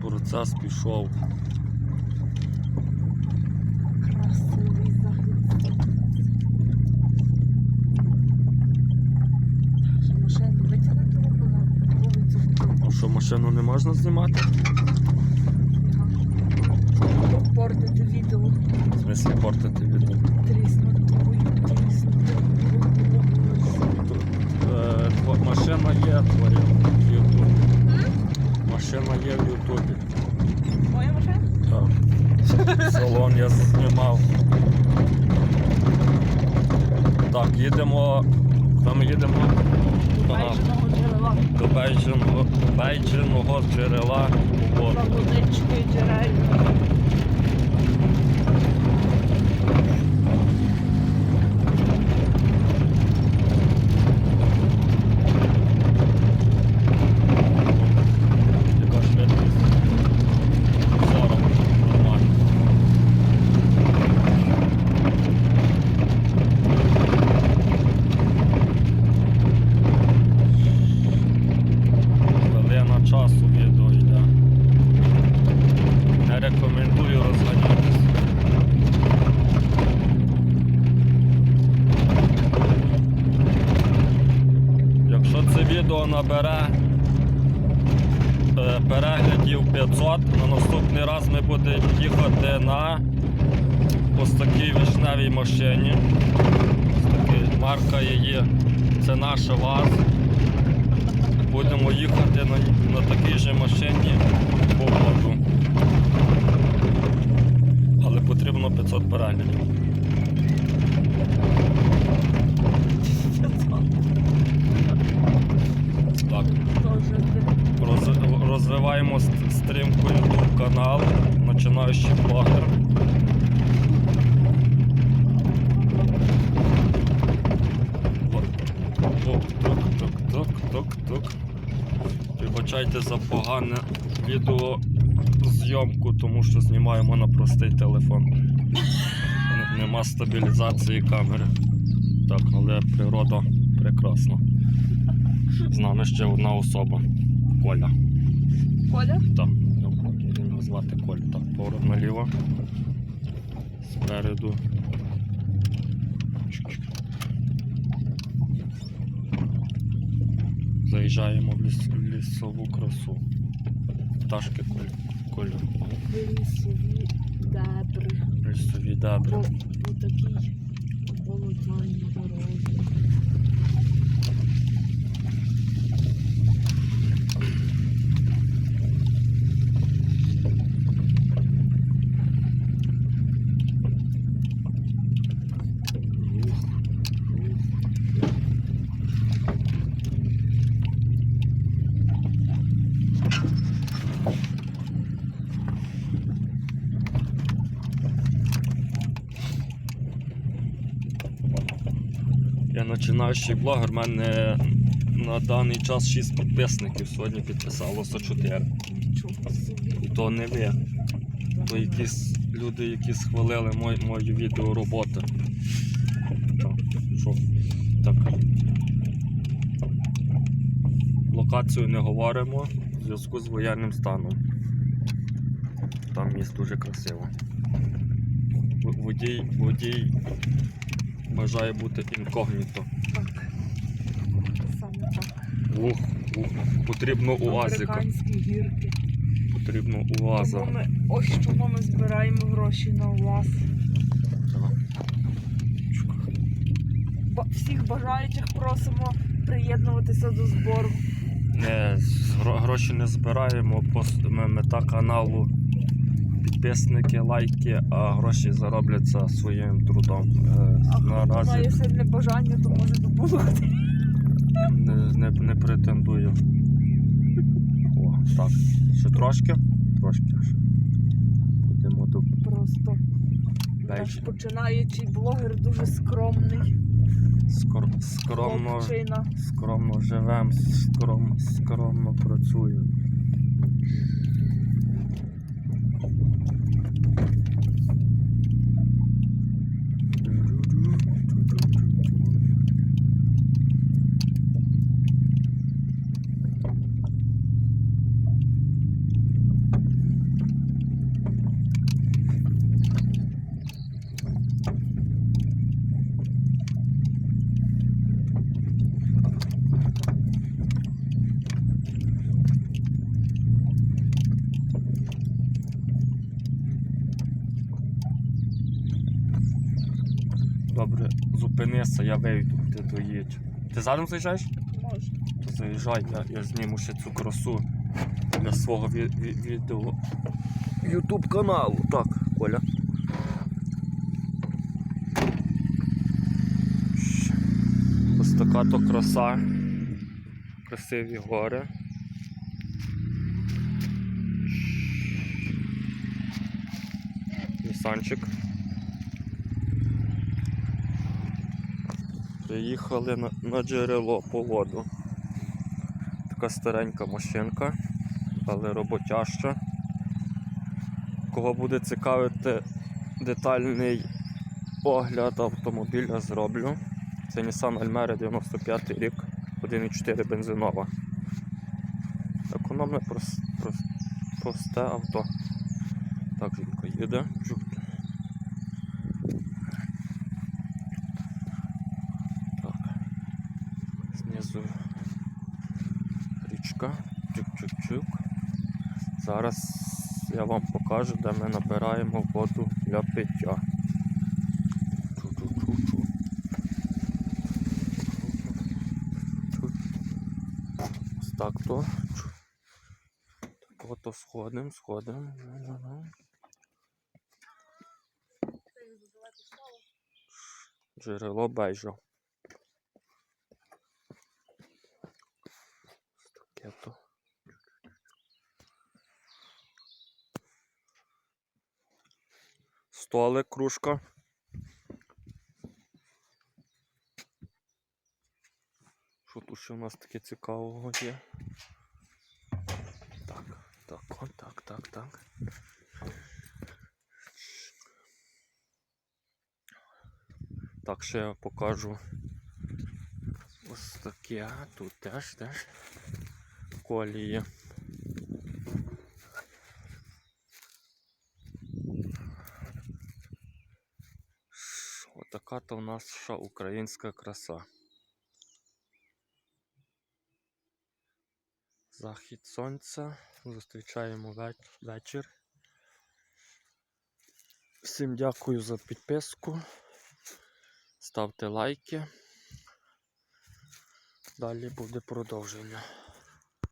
процес пішов. Красивий захід. Машину витягнути на вулицю? А що машину не можна знімати? Портити відео. В смислі портити відео. Тріснути, тріснути. Е, Машина є. Машина в Моя машина? Так. Салон я знімав. Так, їдемо. Там їдемо До Беженого джерела. у воду. За водичкою переглядів 500, на наступний раз ми будемо їхати на ось такій вишневій машині. Ось такий, марка її, це наша ВАЗ. Будемо їхати на, на такій же машині по воду. Але потрібно 500 переглядів. Так. Роз- розвиваємо ст- стрімку YouTube канал, починаючий блогер. Тук-тук-тук-тук-тук. Вибачайте за погане відеозйомку, тому що знімаємо на простий телефон. Нема стабілізації камери. Так, але природа прекрасна. З нами ще одна особа. Коля. Коля? Так, будемо його звати Коля. Так, поворот наліво. Спереду. Заїжджаємо в, ліс, лісову красу. Пташки. Коля. Лісові дебри. Лісові дебри. По, по такій болотяній дорозі. Починаючий блогер, в мене на даний час 6 підписників, сьогодні підписалося 4. І то не ви. То якісь люди, які схвалили мої, мої відеороботи. Так, що? Так. Локацію не говоримо в зв'язку з воєнним станом. Там місто дуже красиво. Водій, водій бажає бути інкогніто. Так. Саме так. Ух, ух. Потрібно уазика. Американські гірки. Потрібно уаза. Тому ми, ось чому ми збираємо гроші на УАЗ. Ба- Всіх бажаючих просимо приєднуватися до збору. Не, з- гро- гроші не збираємо, пос- ме- мета каналу підписники, лайки, а гроші заробляться своїм трудом. Е, А хто має сильне бажання, то може допомогти. не, не, не претендую. О, так. Ще трошки? Трошки. Будемо до Просто наш бейджі. починаючий блогер дуже скромний. Скор, скромно, Хлопчина. скромно живем, скромно, скромно працюємо. Добре, зупинися, я вийду, ти доїдь. Ти зараз заїжджаєш? Можна. То заїжджай, я, я зніму ще цю красу для свого ві- ві- відео. Ютуб каналу. Так, Коля. Ось така то краса. Красиві гори. Нісанчик. Приїхали на, на джерело по воду. Така старенька машинка, але роботяща. Кого буде цікавити детальний огляд автомобіля зроблю. Це Nissan Almera 95 рік, 1.4 бензинова. Економне прос, прос, просте авто. Так, жінка їде. Чук-чук-чук. Зараз я вам покажу, де ми набираємо воду для пиття. Ось так то. Так ото сходимо, сходимо. Джерело бейжо. Ось таке то. Столик, кружка. Що тут ще у нас таке цікавого є? Так, так, о, так, так, так. Так, ще я покажу ось таке. Тут теж теж колії. Отака то в нас ша українська краса. Захід сонця. Зустрічаємо ве- вечір. Всім дякую за підписку. Ставте лайки. Далі буде продовження.